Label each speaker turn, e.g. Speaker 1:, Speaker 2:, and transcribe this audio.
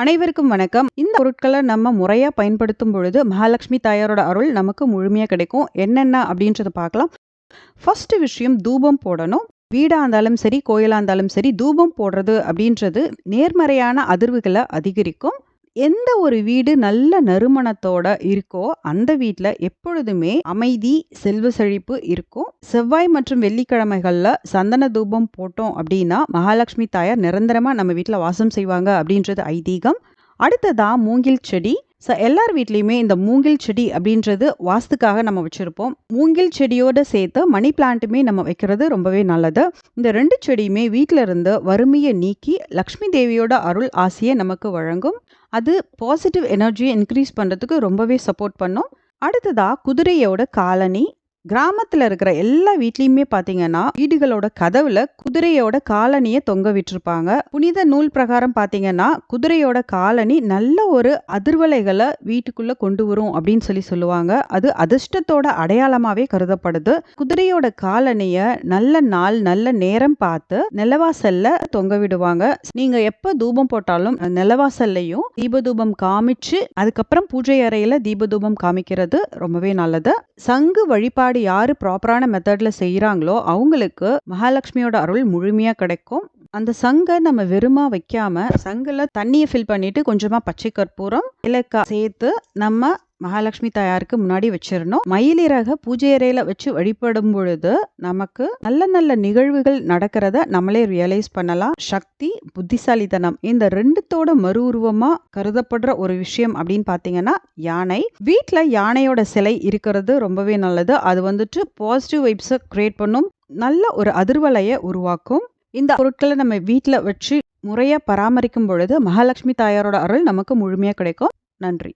Speaker 1: அனைவருக்கும் வணக்கம். இந்த பொருட்களை நம்ம முறையா பயன்படுத்தும் பொழுது மகாலட்சுமி தாயாரோட அருள் நமக்கு முழுமையா கிடைக்கும். என்னென்ன அப்படின்றத பார்க்கலாம். ஃபர்ஸ்ட் விஷயம் தூபம் போடணும். வீடா இருந்தாலும் சரி கோயிலா இருந்தாலும் சரி தூபம் போடுறது அப்படின்றது நேர்மறையான அதிர்வுகளை அதிகரிக்கும். எந்த ஒரு வீடு நல்ல நறுமணத்தோட இருக்கோ அந்த வீட்ல எப்பொழுதுமே அமைதி செல்வ செழிப்பு இருக்கும். செவ்வாய் மற்றும் வெள்ளிக்கிழமைகள்ல சந்தன தூபம் போட்டோம் அப்படின்னா மகாலட்சுமி தாயார் நிரந்தரமா நம்ம வீட்ல வாசம் செய்வாங்க அப்படின்றது ஐதீகம். அடுத்ததா மூங்கில் செடி. ஸோ எல்லார் வீட்லேயுமே இந்த மூங்கில் செடி அப்படின்றது வாஸ்துக்காக நம்ம வச்சுருப்போம். மூங்கில் செடியோட சேர்த்து மணி பிளான்ட்டுமே நம்ம வைக்கிறது ரொம்பவே நல்லது. இந்த ரெண்டு செடியுமே வீட்டில் இருந்து வறுமையை நீக்கி லக்ஷ்மி தேவியோட அருள் ஆசையை நமக்கு வழங்கும். அது பாசிட்டிவ் எனர்ஜியை இன்க்ரீஸ் பண்ணுறதுக்கு ரொம்பவே சப்போர்ட் பண்ணும். அடுத்ததா குதிரையோட காலனி கிராமத்தில் இருக்கிற எல்லா வீட்லேயுமே பார்த்தீங்கன்னா வீடுகளோட கதவுல குதிரையோட காலனியை தொங்க விட்டுருப்பாங்க. புனித நூல் பிரகாரம் பார்த்தீங்கன்னா குதிரையோட காலனி நல்ல ஒரு அதிர்வலைகளை வீட்டுக்குள்ள கொண்டு வரும் அப்படின்னு சொல்லி சொல்லுவாங்க. அது அதிர்ஷ்டத்தோட அடையாளமாவே கருதப்படுது. குதிரையோட காலனிய நல்ல நாள் நல்ல நேரம் பார்த்து நிலவாசல்ல தொங்க விடுவாங்க. நீங்க எப்ப தூபம் போட்டாலும் நிலவாசல்லையும் தீபதூபம் காமிச்சு அதுக்கப்புறம் பூஜை அறையில தீப தூபம் காமிக்கிறது ரொம்பவே நல்லது. சங்கு வழிபாடு யாரு ப்ராப்பரான மெத்தட்ல செய்கிறாங்களோ அவங்களுக்கு மகாலட்சுமியோட அருள் முழுமையாக கிடைக்கும். அந்த சங்கை நம்ம வெறுமா வைக்காம சங்கில் தண்ணியை ஃபில் பண்ணிட்டு கொஞ்சமா பச்சை கற்பூரம் இலக்கா சேர்த்து நம்ம மகாலட்சுமி தாயாருக்கு முன்னாடி வச்சிடணும். மயிலிறக பூஜை அறையில வச்சு வழிபடும் பொழுது நமக்கு நல்ல நல்ல நிகழ்வுகள் நடக்கிறத நம்மளே ரியலைஸ் பண்ணலாம். சக்தி புத்திசாலித்தனம் இந்த ரெண்டுத்தோட மறு உருவமா கருதப்படுற ஒரு விஷயம் அப்படின்னு பாத்தீங்கன்னா யானை. வீட்டுல யானையோட சிலை இருக்கிறது ரொம்பவே நல்லது. அது வந்துட்டு பாசிட்டிவ் வைப்ஸை கிரியேட் பண்ணும். நல்ல ஒரு அதிர்வலையை உருவாக்கும். இந்த பொருட்களை நம்ம வீட்டில் வச்சு முறையாக பராமரிக்கும் பொழுது மகாலட்சுமி தாயாரோட அருள் நமக்கு முழுமையாக கிடைக்கும். நன்றி.